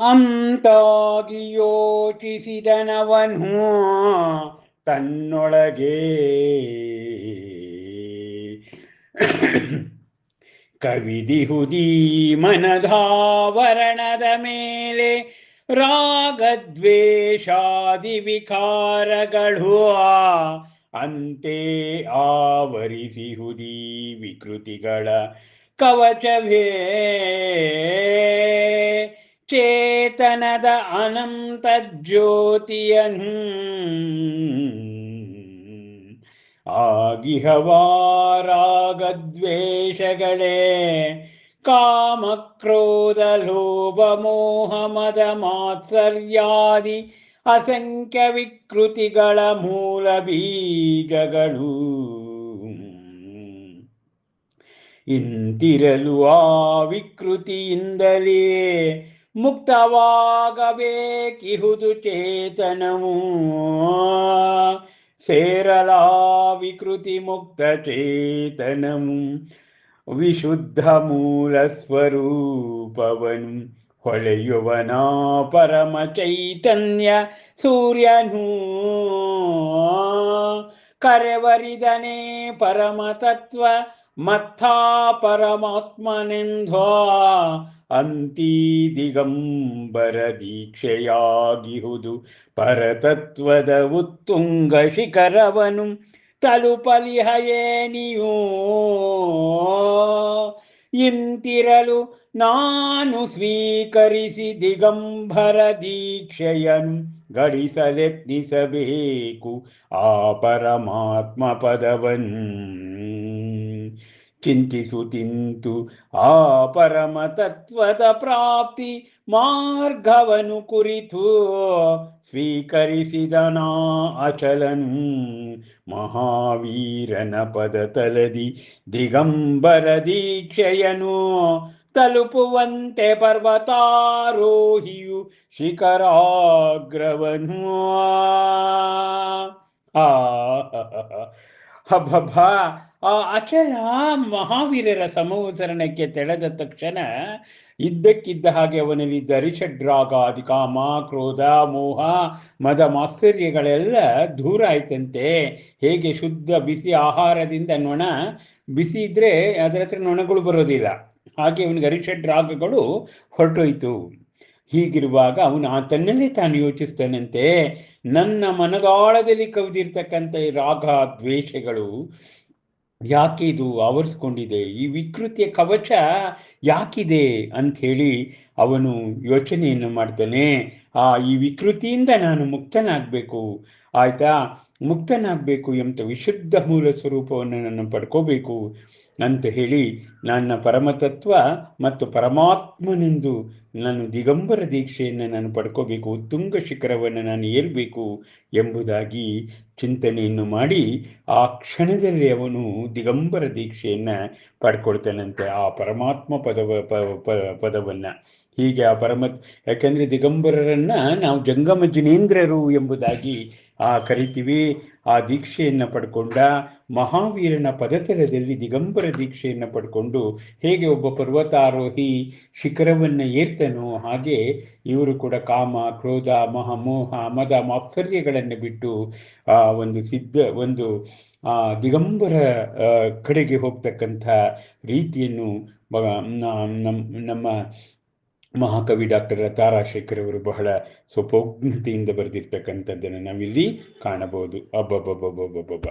ಅಂತಾಗಿ ಯೋಚಿಸಿದನವನು ತನ್ನೊಳಗೆ. ಕವಿದಿಹುದಿ ಮನಧಾವರಣದ ಮೇಲೆ ರಾಗದ್ವೇಷಾದಿ ವಿಕಾರಗಳು ಅಂತೆ ಆವರಿಸಿಹುದಿ ವಿಕೃತಿಗಳ ಕವಚವೇ. ಚೇತನದ ಅನಂತ ಜ್ಯೋತಿಯನು ಆಗಿಹವಾರಾಗದ್ವೇಷಗಳೇ, ಕಾಮಕ್ರೋಧ, ಲೋಭ, ಮೋಹ, ಮದ, ಮಾತ್ಸರ್ಯಾದಿ, ಅಸಂಖ್ಯ ವಿಕೃತಿಗಳ ಮೂಲ ಬೀಜಗಳು. ಇಂತಿರಲು ಆ ವಿಕೃತಿಯಿಂದಲೇ ಮುಕ್ತವಾಗಬೇಕಿಹುದು ಚೇತನವು ಸೇರಲಾ ವಿಕೃತಿ ಮುಕ್ತ ಚೇತನವು ವಿಶುದ್ಧ ಮೂಲ ಸ್ವರೂಪವನು ಹೊಳೆಯುವನ ಪರಮ ಚೈತನ್ಯ ಸೂರ್ಯನು ಕರೆವರಿದನೆ ಪರಮ ತತ್ವ ಮತ್ಥಾ ಪರಮಾತ್ಮನೆಂದೋ ಅಂತಿ ದಿಗಂಬರ ದೀಕ್ಷೆಯಾಗಿಹುದು ಪರತತ್ವದ ಉತ್ತುಂಗ ಶಿಖರವನು ತಲುಪಲಿಹಯೇನಿಯೋ. ಇಂತಿರಲು ನಾನು ಸ್ವೀಕರಿಸಿ ದಿಗಂಬರ ದೀಕ್ಷೆಯನು ಗಳಿಸಲೆತ್ನಿಸಬೇಕು ಆ ಪರಮಾತ್ಮ ಪದವನ್ನು ಚಿಂತಿಸುತ್ತಿಂತು ಆ ಪರಮ ತತ್ವದ ಪ್ರಾಪ್ತಿ ಮಾರ್ಗವನು ಕುರಿತು ಸ್ವೀಕರಿಸಿದನಾ ಅಚಲನ್ ಮಹಾವೀರನ ಪದ ತಲದಿ ದಿಗಂಬರ ದೀಕ್ಷೆಯನು ತಲುಪುವಂತೆ ಪರ್ವತಾರೋಹಿಯು ಶಿಖರಾಗ್ರವನು. ಆ ಹಬ್ಬ. ಆ ಅಚಲ ಮಹಾವೀರರ ಸಮವಸರಣಕ್ಕೆ ತೆಳೆದ ತಕ್ಷಣ ಇದ್ದಕ್ಕಿದ್ದ ಹಾಗೆ ಅವನಲ್ಲಿ ದರಿಷಡ್ರಾಗಾದಿ ಕಾಮ, ಕ್ರೋಧ, ಮೋಹ, ಮದ ಮಾತ್ಸರ್ಯಗಳೆಲ್ಲ ದೂರ ಆಯ್ತಂತೆ. ಹೇಗೆ ಶುದ್ಧ ಬಿಸಿ ಆಹಾರದಿಂದ ನೊಣ ಬಿಸಿ ಇದ್ರೆ ಅದರ ಹತ್ರ ನೊಣಗಳು ಬರೋದಿಲ್ಲ. ಹಾಗೆ ಅವನಿಗೆ ಅರಿಷಡ್ರಾಗಗಳು ಹೊರಟೋಯ್ತು. ಹೀಗಿರುವಾಗ ಅವನು ಆ ತನ್ನಲ್ಲೇ ತಾನು ಯೋಚಿಸ್ತಾನಂತೆ. ನನ್ನ ಮನದಾಳದಲ್ಲಿ ಕವಿದಿರ್ತಕ್ಕಂಥ ಈ ರಾಗ ದ್ವೇಷಗಳು ಯಾಕೆ ಇದು ಆವರಿಸ್ಕೊಂಡಿದೆ? ಈ ವಿಕೃತಿಯ ಕವಚ ಯಾಕಿದೆ? ಅಂಥೇಳಿ ಅವನು ಯೋಚನೆಯನ್ನು ಮಾಡ್ತಾನೆ. ಆ ಈ ವಿಕೃತಿಯಿಂದ ನಾನು ಮುಕ್ತನಾಗಬೇಕು. ಆಯ್ತಾ? ಮುಕ್ತನಾಗಬೇಕು ಎಂತ ವಿಶುದ್ಧ ಮೂಲ ಸ್ವರೂಪವನ್ನು ನಾನು ಪಡ್ಕೋಬೇಕು. ಅಂತ ಹೇಳಿ ನನ್ನ ಪರಮತತ್ವ ಮತ್ತು ಪರಮಾತ್ಮನೆಂದು ನಾನು ದಿಗಂಬರ ದೀಕ್ಷೆಯನ್ನು ನಾನು ಪಡ್ಕೋಬೇಕು. ಉತ್ತುಂಗ ಶಿಖರವನ್ನು ನಾನು ಏರಬೇಕು ಎಂಬುದಾಗಿ ಚಿಂತನೆಯನ್ನು ಮಾಡಿ ಆ ಕ್ಷಣದಲ್ಲಿ ಅವನು ದಿಗಂಬರ ದೀಕ್ಷೆಯನ್ನು ಪಡ್ಕೊಳ್ತಾನಂತೆ ಆ ಪರಮಾತ್ಮ ಪದವ ಪದವನ್ನು. ಹೀಗೆ ಆ ಪರಮ ಯಾಕೆಂದರೆ ದಿಗಂಬರರನ್ನು ನಾವು ಜಂಗಮ ಜಿನೇಂದ್ರರು ಎಂಬುದಾಗಿ, ಆ, ಕರಿತೀವಿ. ಆ ದೀಕ್ಷೆಯನ್ನು ಪಡ್ಕೊಂಡ ಮಹಾವೀರನ ಪದತರದಲ್ಲಿ ದಿಗಂಬರ ದೀಕ್ಷೆಯನ್ನು ಪಡ್ಕೊಂಡು ಹೇಗೆ ಒಬ್ಬ ಪರ್ವತಾರೋಹಿ ಶಿಖರವನ್ನು ಏರ್ತನೋ ಹಾಗೆ ಇವರು ಕೂಡ ಕಾಮ, ಕ್ರೋಧ ಮಹಾಮೋಹ ಮದ, ಮಾತ್ಸರ್ಯಗಳನ್ನು ಬಿಟ್ಟು, ಆ, ಒಂದು ಸಿದ್ಧ, ಒಂದು, ಆ, ದಿಗಂಬರ ಕಡೆಗೆ ಹೋಗ್ತಕ್ಕಂಥ ರೀತಿಯನ್ನು ನಮ್ಮ ಮಹಾಕವಿ ಡಾಕ್ಟರ್ ತಾರಾಶೇಖರ್ ಅವರು ಬಹಳ ಸ್ವಪೋಜ್ಞತೆಯಿಂದ ಬರೆದಿರ್ತಕ್ಕಂಥದ್ದನ್ನು ನಾವಿಲ್ಲಿ ಕಾಣಬಹುದು. ಅಬ್ಬಬ್ಬಬ್ಬಬ್ಬಬ್ಬ